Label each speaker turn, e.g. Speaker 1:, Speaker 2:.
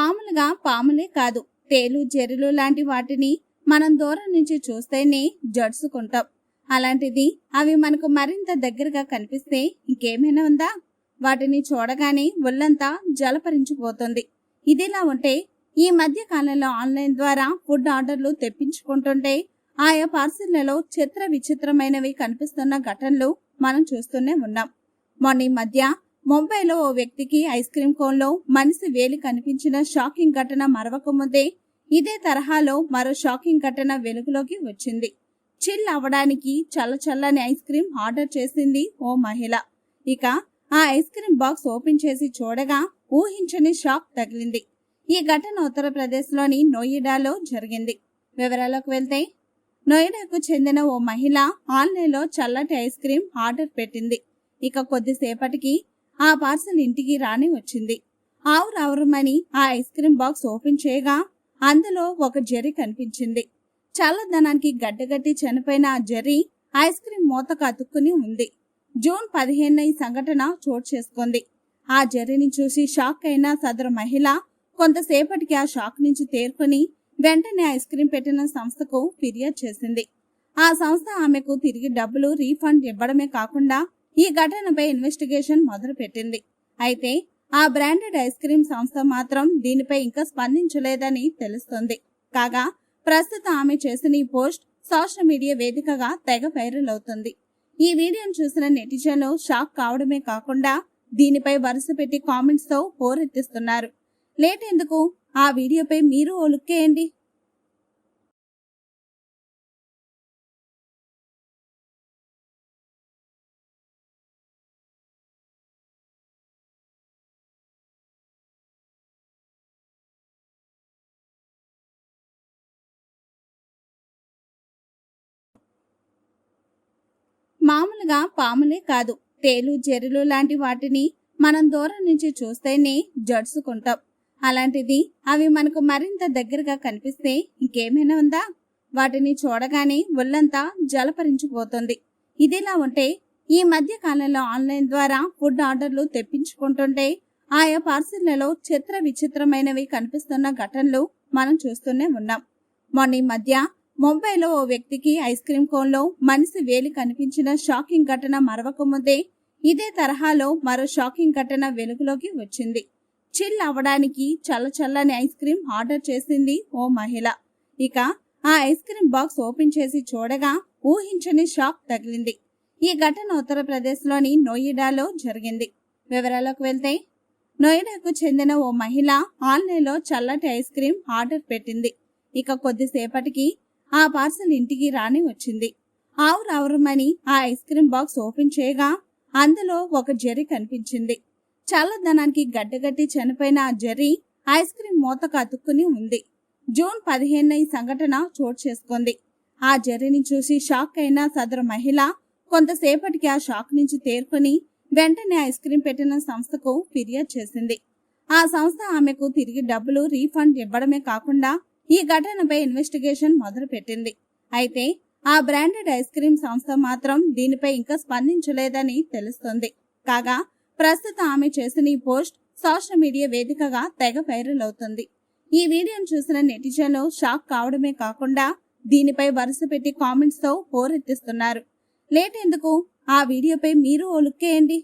Speaker 1: మామూలుగా పాములే కాదు. తేలు జెర్రులు లాంటి వాటిని మనం దూరం నుంచి చూస్తేనే జడుచుకుంటాం. అలాంటిది అవి మనకు మరింత దగ్గరగా కనిపిస్తే ఇంకేమైనా ఉందా? వాటిని చూడగానే ఒళ్ళంతా జలపరించిపోతుంది. ఇదిలా ఉంటే ఈ మధ్య కాలంలో ఆన్లైన్ ద్వారా ఫుడ్ ఆర్డర్లు తెప్పించుకుంటుంటే ఆయా పార్సిళ్ళలో చిత్ర విచిత్రమైనవి కనిపిస్తున్న ఘటనలు మనం చూస్తూనే ఉన్నాం. మొన్న ఈ మధ్య ముంబైలో ఓ వ్యక్తికి ఐస్ క్రీం కోన్లో మనిషి వేలి కనిపించిన షాకింగ్ ఘటన మరవక ముందే ఇదే తరహాలో మరో షాకింగ్ ఘటన వెలుగులోకి వచ్చింది. చిల్ అవ్వడానికి చల్ల చల్లని ఐస్ క్రీం ఆర్డర్ చేసింది ఓ మహిళ. ఇక ఆ ఐస్ క్రీం బాక్స్ ఓపెన్ చేసి చూడగా ఊహించని షాక్ తగిలింది. ఈ ఘటన ఉత్తరప్రదేశ్లోని నోయిడాలో జరిగింది. వివరాలకు వెళ్తే నోయిడాకు చెందిన ఓ మహిళ ఆన్లైన్లో చల్లటి ఐస్ క్రీం ఆర్డర్ పెట్టింది. ఇక కొద్దిసేపటికి ఆ పార్సల్ ఇంటికి రాని వచ్చింది. ఆవురావురమని ఆ ఐస్ క్రీమ్ బాక్స్ ఓపెన్ చేయగా అందులో ఒక జెర్రీ కనిపించింది. చల్లదనానికి గడ్డగట్టి చనిపోయిన ఆ జెర్రీ ఐస్ క్రీమ్ మూత కతుక్కుని ఉంది. జూన్ పదిహేను ఈ సంఘటన చోటు చేసుకుంది. ఆ జెర్రీని చూసి షాక్ అయిన సదరు మహిళ కొంతసేపటికి ఆ షాక్ నుంచి తేరుకొని వెంటనే ఐస్ క్రీమ్ పెట్టిన సంస్థకు ఫిర్యాదు చేసింది. ఆ సంస్థ ఆమెకు తిరిగి డబ్బులు రీఫండ్ ఇవ్వడమే కాకుండా ఈ ఘటనపై ఇన్వెస్టిగేషన్ మొదలుపెట్టింది. అయితే ఆ బ్రాండెడ్ ఐస్ క్రీం సంస్థ మాత్రం దీనిపై ఇంకా స్పందించలేదని తెలుస్తుంది. కాగా ప్రస్తుతం ఆమె చేసిన ఈ పోస్ట్ సోషల్ మీడియా వేదికగా తెగ వైరల్ అవుతుంది. ఈ వీడియోను చూసిన నెటిజన్లు షాక్ కావడమే కాకుండా దీనిపై వరుస పెట్టి కామెంట్స్తో పోరెత్తిస్తున్నారు హోరెత్తిస్తున్నారు. లేట్ ఎందుకు? ఆ వీడియోపై మీరు ఓ లుక్కేయండి. మామూలుగా పాములే కాదు. తేలు జెర్రులు లాంటి వాటిని మనం దూరం నుంచి చూస్తేనే జడుచుకుంటాం. అలాంటిది అవి మనకు మరింత దగ్గరగా కనిపిస్తే ఇంకేమైనా ఉందా? వాటిని చూడగానే ఒళ్ళంతా జలపరించిపోతుంది. ఇదిలా ఉంటే ఈ మధ్య కాలంలో ఆన్లైన్ ద్వారా ఫుడ్ ఆర్డర్లు తెప్పించుకుంటుంటే ఆయా పార్సిళ్ళలో చిత్ర విచిత్రమైనవి కనిపిస్తున్న ఘటనలు మనం చూస్తూనే ఉన్నాం. మొన్న ఈ మధ్య ముంబైలో ఓ వ్యక్తికి ఐస్ క్రీం కోన్లో మనిషి వేలి కనిపించిన షాకింగ్ ఘటన మరవకముందే ఇదే తరహాలో మరో షాకింగ్ ఘటన వెలుగులోకి వచ్చింది. చిల్ అవ్వడానికి చల్ల చల్లని ఐస్ క్రీం ఆర్డర్ చేసింది ఓ మహిళ. ఇక ఆ ఐస్ క్రీం బాక్స్ ఓపెన్ చేసి చూడగా ఊహించని షాక్ తగిలింది. ఈ ఘటన ఉత్తరప్రదేశ్లోని నోయిడాలో జరిగింది. వివరాలకు వెళ్తే నోయిడాకు చెందిన ఓ మహిళ ఆన్లైన్లో చల్లటి ఐస్ క్రీం ఆర్డర్ పెట్టింది. ఇక కొద్దిసేపటికి ఆ పార్సల్ ఇంటికి రాని వచ్చింది. ఆవురావురమని ఆ ఐస్ క్రీమ్ బాక్స్ ఓపెన్ చేయగా అందులో ఒక జెర్రీ కనిపించింది. చల్లదనానికి గడ్డగట్టి చనిపోయిన ఆ జెర్రీ ఐస్ క్రీమ్ మూత కతుక్కుని ఉంది. జూన్ పదిహేను ఈ సంఘటన చోటు చేసుకుంది. ఆ జెర్రీని చూసి షాక్ అయిన సదరు మహిళ కొంతసేపటికి ఆ షాక్ నుంచి తేరుకొని వెంటనే ఐస్ క్రీమ్ పెట్టిన సంస్థకు ఫిర్యాదు చేసింది. ఆ సంస్థ ఆమెకు తిరిగి డబ్బులు రీఫండ్ ఇవ్వడమే కాకుండా ఈ ఘటనపై ఇన్వెస్టిగేషన్ మొదలుపెట్టింది. అయితే ఆ బ్రాండెడ్ ఐస్ క్రీం సంస్థ మాత్రం దీనిపై ఇంకా స్పందించలేదని తెలుస్తోంది. కాగా ప్రస్తుతం ఆమె చేసిన ఈ పోస్ట్ సోషల్ మీడియా వేదికగా తెగ వైరల్ అవుతుంది. ఈ వీడియోను చూసిన నెటిజన్లు షాక్ కావడమే కాకుండా దీనిపై వరుస పెట్టి కామెంట్స్తో హోరెత్తిస్తున్నారు. లేట్ ఎందుకు ఆ వీడియోపై మీరు ఓ లుక్కేయండి.